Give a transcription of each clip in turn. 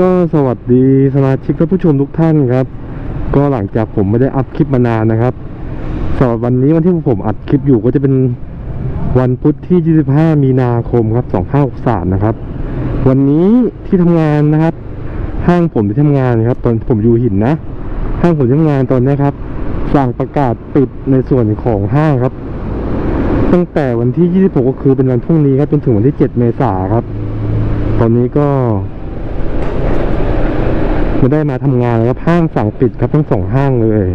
ก็สวัสดีสมาชิกและผู้ชมทุกท่านครับ ก็หลังจากผมไม่ได้อัพคลิปมานานนะครับสำหรับวันนี้วันที่ผมอัดคลิปอยู่ก็จะเป็นวันพุธที่ 25 มีนาคมครับ 2563 นะครับ วันนี้ที่ทำงานนะครับ ห้างผมที่ทำงานครับ ตอนผมอยู่หินนะ ห้างผมที่ทำงานตอนนี้ครับ สั่งประกาศปิดในส่วนของห้างครับ ตั้งแต่วันที่ 26 ก็คือเป็นวันพรุ่งนี้ครับจนถึงวันที่ 7 เมษายนครับ ตอนนี้ก็ ไม่ได้มาทำงานแล้วครับห้างสั่งปิดครับทั้งสองห้างเลย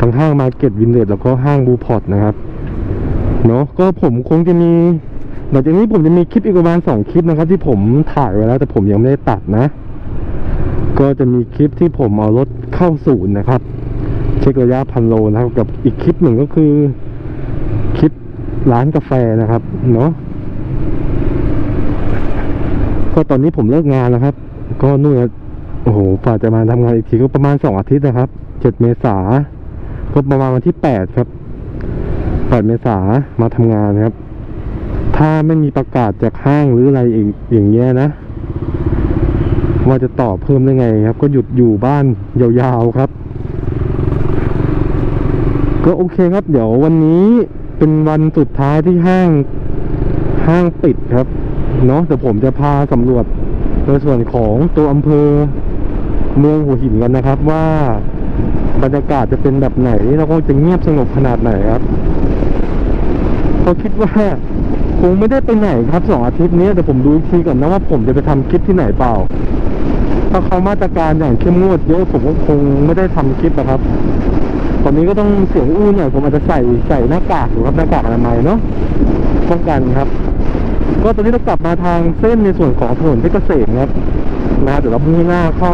ทั้งห้างมาเก็ตวินเลดแล้วก็ห้างบูพอร์ตนะครับเนาะก็ผมคงจะมีหลังจากนี้ผมจะมีคลิปอีกประมาณสองคลิปนะครับ ที่ผมถ่ายไว้แล้วแต่ผมยังไม่ได้ตัดนะ ก็จะมีคลิปที่ผมเอารถเข้าศูนย์นะครับ เช็คระยะพันโลนะครับกับอีกคลิปหนึ่งก็คือคลิปร้านกาแฟนะครับเนาะก็ตอนนี้ผมเลิกงานแล้วครับ ก็นู่น โอ้โหกว่าจะมาทำงานอีกทีก็ประมาณสองอาทิตย์นะครับเจ็ดเมษาก็ประมาณวันที่แปดครับแปดเมษามาทำงานครับ ถ้าไม่มีประกาศจากห้างหรืออะไรอีกอย่างเงี้ยนะ ว่าจะต่อเพิ่มได้ไงครับ ก็หยุดอยู่บ้านยาวๆครับ ก็โอเคครับ เดี๋ยววันนี้เป็นวันสุดท้ายที่ห้างห้างปิดครับ เนาะแต่ผมจะพาสำรวจในส่วนของตัวอำเภอ เมืองหัวหินกันนะครับว่าบรรยากาศจะเป็นแบบไหนแล้วก็จะเงียบสงบขนาดไหนครับก็คิดว่าคงไม่ได้ไปไหนครับสองอาทิตย์นี้แต่ผมดูอีกทีก่อนนะว่าผมจะไปทำคลิปที่ไหนเปล่า ถ้าเขามาตรการอย่างเข้มงวดเยอะผมก็คงไม่ได้ทำคลิปนะครับ ตอนนี้ก็ต้องเสียงอู้หน่อยผมอาจจะใส่ใส่หน้ากากอยู่ครับหน้ากากอนามัยเนาะป้องกันครับ ก็ตอนนี้เรากลับมาทางเส้นในส่วนของถนนเพชรเกษมครับนะเดี๋ยวเรามุ่งหน้าเข้า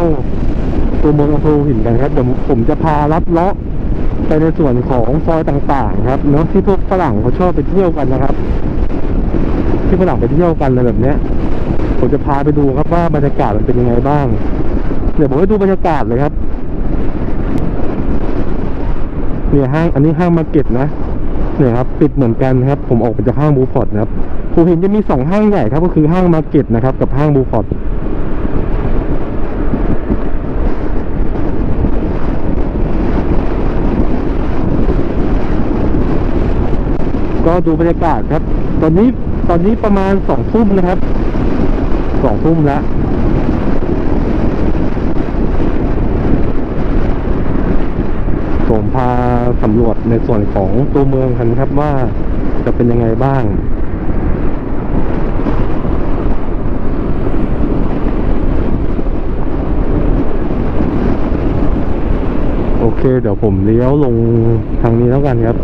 ตัวเมืองอำเภอหัวหินกันครับเดี๋ยวผมจะพาลัดเลาะไปในส่วนของซอยต่างๆ ครับเนาะที่พวกฝรั่งเขาชอบไปเที่ยวกันนะครับ ที่ฝรั่งไปเที่ยวกันอะไรแบบเนี้ยผมจะพาไปดูครับว่าบรรยากาศมันเป็นยังไงบ้าง เดี๋ยวผมให้ดูบรรยากาศเลยครับเนี่ยห้างอันนี้ห้างมาเก็ตนะเนี่ยครับปิดเหมือนกันครับ ผมออกมาจากห้างบูฟอร์ดนะครับผมเห็นจะมีสองห้างใหญ่ครับ ก็คือห้างมาเก็ตนะครับ กับห้างบูฟอร์ดก็ ดูบรรยากาศครับ ตอนนี้ตอนนี้ประมาณสองทุ่มนะครับสองทุ่มแล้วผมพาสำรวจในส่วนของตัวเมืองกันครับว่าจะเป็นยังไงบ้างโอเค เดี๋ยวผมเลี้ยวลงทางนี้แล้วกันครับ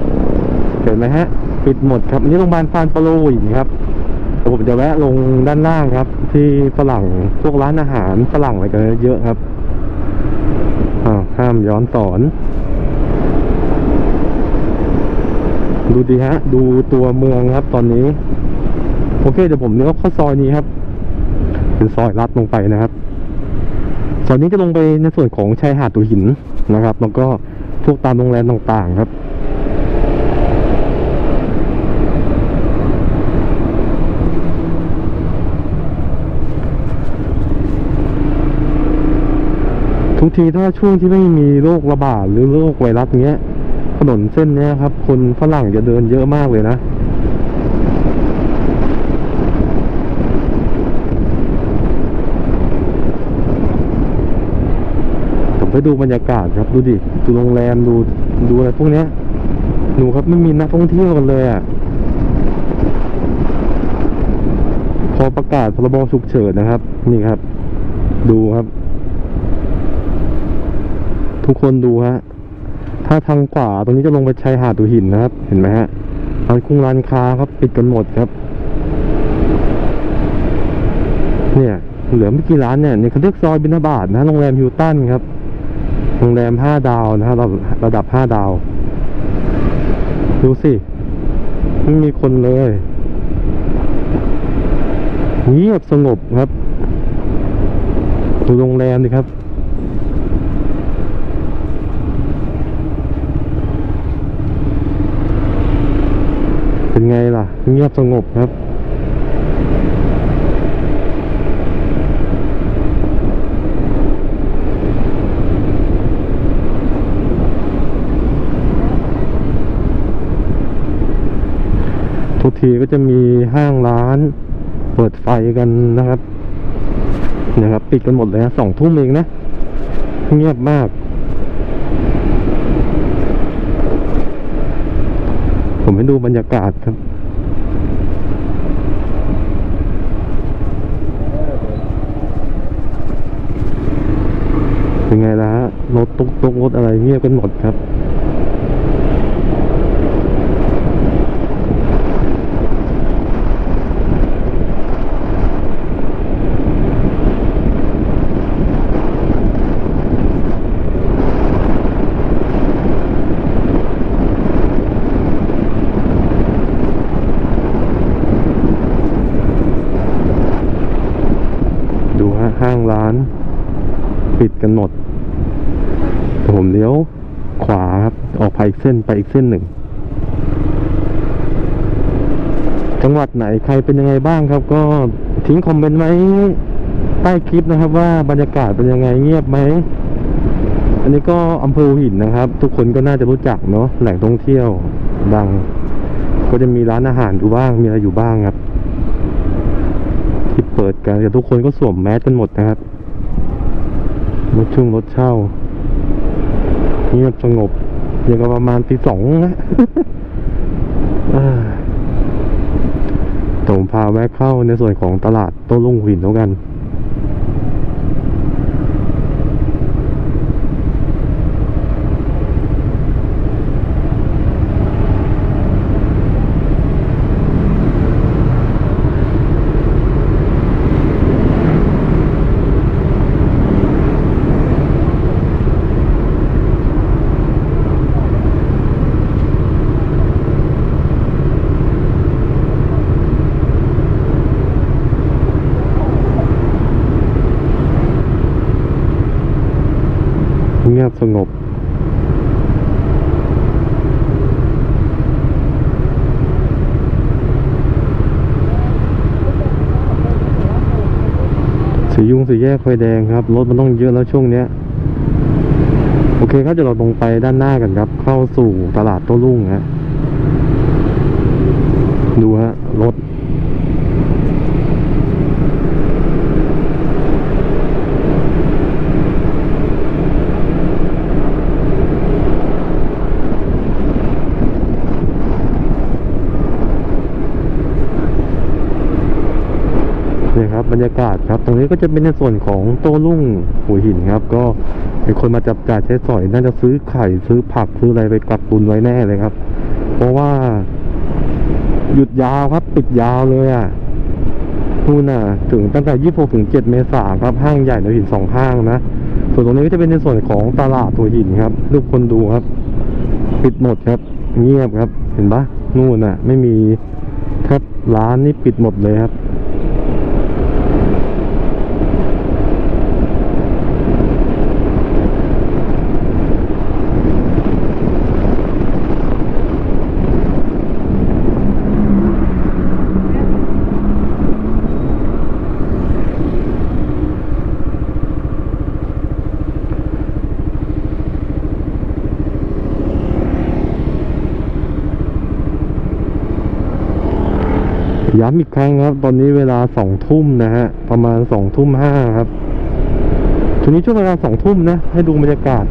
เห็นไหมฮะ ปิดหมดครับอันนี่โรงพยาบาลฟานปโลหินครับผมจะแวะลงด้านล่างครับ ที่ฝรั่งพวกร้านอาหารฝรั่งอะไรกันเยอะครับอ้าวห้ามย้อนสอน ดูดีฮะ ดูตัวเมืองครับตอนนี้ โอเคเดี๋ยวผมเลี้ยวเข้าซอยนี้ครับเป็นซอยลัดลงไปนะครับซอยนี้จะลงไปในส่วนของชายหาดตัวหินนะครับ แล้วก็พวกตามโรงแรมต่างๆครับ ทุกทีถ้าช่วงที่ไม่มีโรคระบาดหรือโรคไวรัสเงี้ย ถนนเส้นเนี้ยครับ คนฝรั่งจะเดินเยอะมากเลยนะผมไปดูบรรยากาศครับดูดิดูโรงแรมดูดูอะไรพวกเนี้ยดูครับไม่มีนักท่องเที่ยวกันเลยอะพอประกาศพรบฉุกเฉินนะครับ นี่ครับ ดูครับ ทุกคนดูฮะ ถ้าทางขวาตรงนี้จะลงไปชายหาดดูหินนะครับ เห็นไหมฮะร้านคุ้งร้านค้าครับปิดกันหมดครับ เนี่ย เหลือไม่กี่ร้านเนี่ยเนี่ยเขาเรียกซอยบินาบาทนะโรงแรมฮิลตันครับ โรงแรมห้าดาวนะครับระระดับห้าดาว ดูสิไม่มีคนเลยเงียบสงบครับดูโรงแรมดิครับ ไงล่ะ เงียบสงบครับ ทุกทีก็จะมีห้างร้าน เปิดไฟกันนะครับนะครับ ปิดกันหมดเลยนะสองทุ่มเองนะ เงียบมาก ผมให้ดูบรรยากาศครับเป็นไงล่ะฮะรถตุ๊กตุ๊กรถอะไรเงียบกันหมดครับ ดูฮะห้างร้าน ปิดกันหมดแต่ผมเลี้ยวขวาครับ ออกไปอีกเส้นไปอีกเส้นหนึ่ง จังหวัดไหนใครเป็นยังไงบ้างครับ ก็ทิ้งคอมเมนต์ไว้ใต้คลิปนะครับ ว่าบรรยากาศเป็นยังไงเงียบไหมอันนี้ก็อำเภอหินนะครับ ทุกคนก็น่าจะรู้จักเนาะแหล่งท่องเที่ยวดัง ก็จะมีร้านอาหารอยู่บ้างมีอะไรอยู่บ้างครับที่เปิดกันแต่ทุกคนก็สวมแมสกันหมดนะครับรถช่วงรถเช่าเงียบสงบ อย่างก็ประมาณตีสองนะแต่ผมพาแวะเข้าในส่วนของตลาดโต้รุ่งหินแล้วกัน ยบสงบสียุงสีแยกไฟแดงครับ รถมันต้องเยอะแล้วช่วงเนี้ย โอเคครับเดี๋ยวเราตรงไปด้านหน้ากันครับ เข้าสู่ตลาดโต้รุ่งฮะดูฮะ รถ นี่ครับบรรยากาศค รับตรงนี้ก็จะเป็นในส่วนของโต้รุ่งหัวหินครับ ก็มีคนมาจับจ่ายใช้สอยน่าจะซื้อไข่ซื้อผักซื้ออะไรไปกักตุนไว้แน่เลยครับ เพราะว่า หยุดยาวครับปิดยาวเลยอะนู่นน่ะ ถึงตั้งแต่26ถึง7เมษายนครับห้างใหญ่หัวหินสองห้างนะส่วนตรงนี้ก็จะเป็นในส่วนของตลาดหัวหินครับลูกคนดูครับ ปิดหมดครับ เงียบครับ เห็นปะนู่นน่ะ ไม่มีแทบร้านนี่ปิดหมดเลยครับ ย้ำอีกครั้งครับ ตอนนี้เวลาสองทุ่มนะฮะ ประมาณสองทุ่มห้าครับทีนี้ช่วงเวลาสองทุ่มนะ ให้ดูบรรยากาศ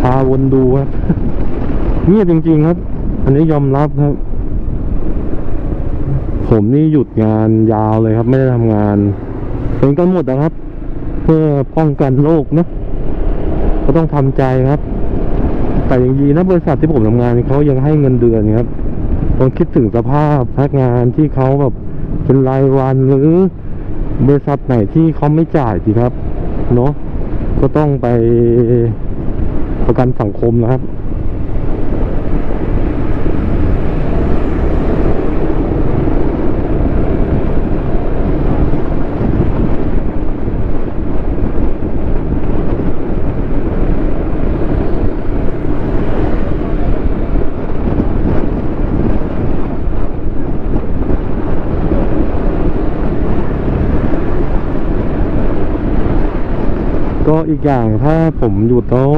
พาวนดูครับ เงียบจริง ๆ ครับ อันนี้ยอมรับครับ ผมนี่หยุดงานยาวเลยครับ ไม่ได้ทำงานเป็นกันหมดนะครับ เพื่อป้องกันโรคนะ ก็ต้องทำใจครับ แต่อย่างดีนะบริษัทที่ผมทำงานเขายังให้เงินเดือนครับลองคิดถึงสภาพพนักงานที่เขาแบบเป็นรายวันหรือบริษัทไหนที่เขาไม่จ่ายสิครับเนาะก็ต้องไปประกันสังคมนะครับ ก็ ก็ อีกอย่างถ้าผมหยุดแล้ว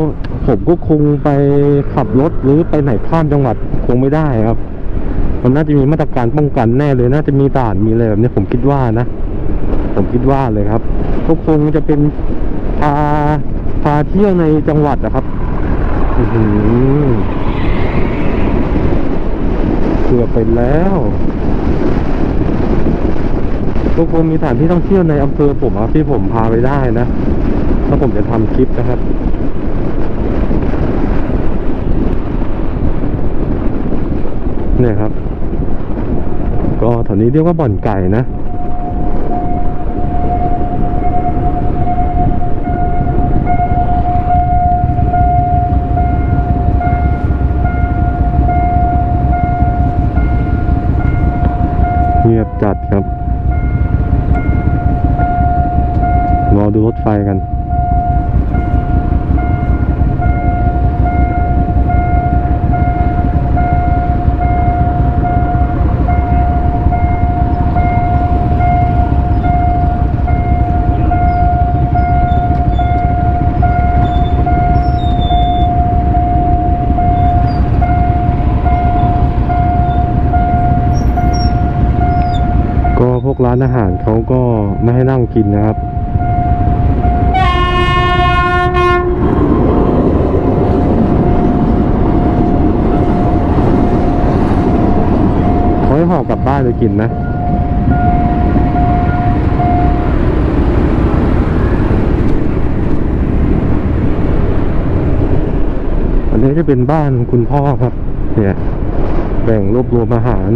ผมก็คงไปขับรถหรือไปไหนข้ามจังหวัดคงไม่ได้ครับ มันน่าจะมีมาตรการป้องกันแน่เลย น่าจะมีด่านมีอะไรแบบนี้ผมคิดว่านะ ผมคิดว่าเลยครับก็คงจะเป็นพาพาเที่ยวในจังหวัดนะครับอือเกือบไปแล้วก็คงมีสถานที่ท่องเที่ยวในอำเภอผมครับที่ผมพาไปได้นะ ถ้าผมจะทำคลิปนะครับเนี่ยครับ ก็แถวนี้เรียกว่าบ่อนไก่นะเงียบจัดครับ รอดูรถไฟกัน ก็พวกร้านอาหารเขาก็ไม่ให้นั่งกินนะครับ เขาให้ห่อกลับบ้านไปกินนะอันนี้จะเป็นบ้านคุณพ่อครับ เนี่ย แบ่งรวบรวมอาหาร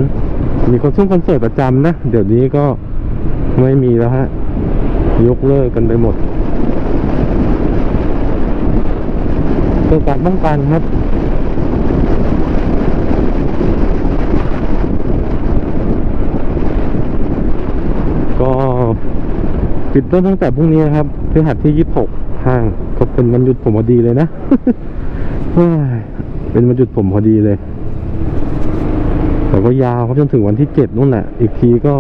มีคนซุ่มคอนเสิร์ตประจำนะ เดี๋ยวนี้ก็ ไม่มีแล้วฮะ ยกเลิกกันไปหมดเพื่อการป้องกันครับก็ปิดต้นตั้งแต่พรุ่งนี้ครับพฤหัสที่ยี่สิบหกห้างก็เป็นวันหยุดผมพอดีเลยนะเฮ้ยเป็นวันหยุดผมพอดีเลย แต่ก็ยาวครับจนถึงวันที่เจ็ดนู่นแหละอีกทีก็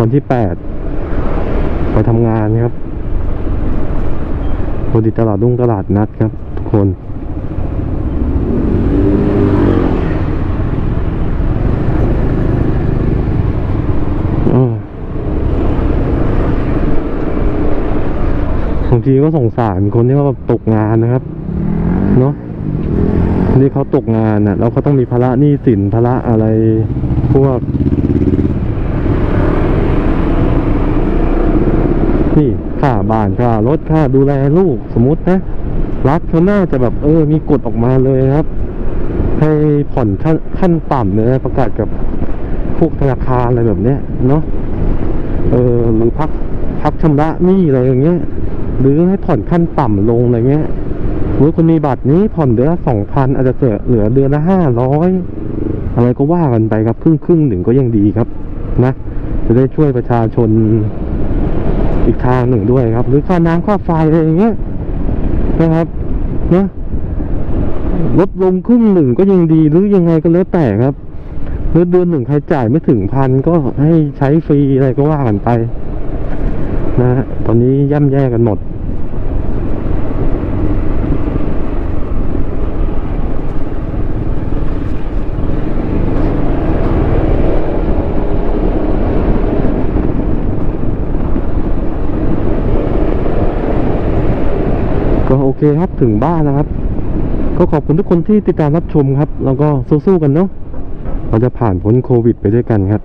วันที่แปดไปทำงานครับพอดีตลาดรุ่งตลาดนัดครับ ทุกคนอ้าวบางทีก็สงสารคนที่เขาตกงานนะครับ เนาะนี่เขาตกงานน่ะ แล้วเขาต้องมีภาระหนี้สินภาระอะไร พวก นี่ ค่าบ้านค่ารถค่าดูแลลูกสมมตินะรัฐเขาน่าจะแบบเออมีกฎออกมาเลยครับ ให้ผ่อนขั้นขั้นต่ำเลยนะประกาศกับพวกธนาคารอะไรแบบเนี้ยเนาะเออหรือพักพักชำระหนี้อะไรอย่างเงี้ย หรือให้ผ่อนขั้นต่ำลงอะไรเงี้ยหรือคุณมีบัตรนี้ผ่อนเดือนละสองพันอาจจะเหลือเดือนละห้าร้อยอะไรก็ว่ากันไปครับครึ่งครึ่งหนึ่งก็ยังดีครับนะ จะได้ช่วยประชาชน อีกทางหนึ่งด้วยครับ หรือค่าน้ำค่าไฟอะไรอย่างเงี้ยนะครับนะลดลงครึ่งหนึ่งก็ยังดีหรือยังไงก็แล้วแต่ครับหรือเดือนหนึ่งใครจ่ายไม่ถึงพันก็ให้ใช้ฟรีอะไรก็ว่ากันไปนะฮะตอนนี้ย่ำแย่กันหมด ก็โอ เคครับถึงบ้านแล้วครับ ก็ขอบคุณทุกคนที่ติดตามรับชมครับ แล้วก็สู้ๆกันเนาะเราจะผ่านพ้นโควิดไปด้วยกันครับ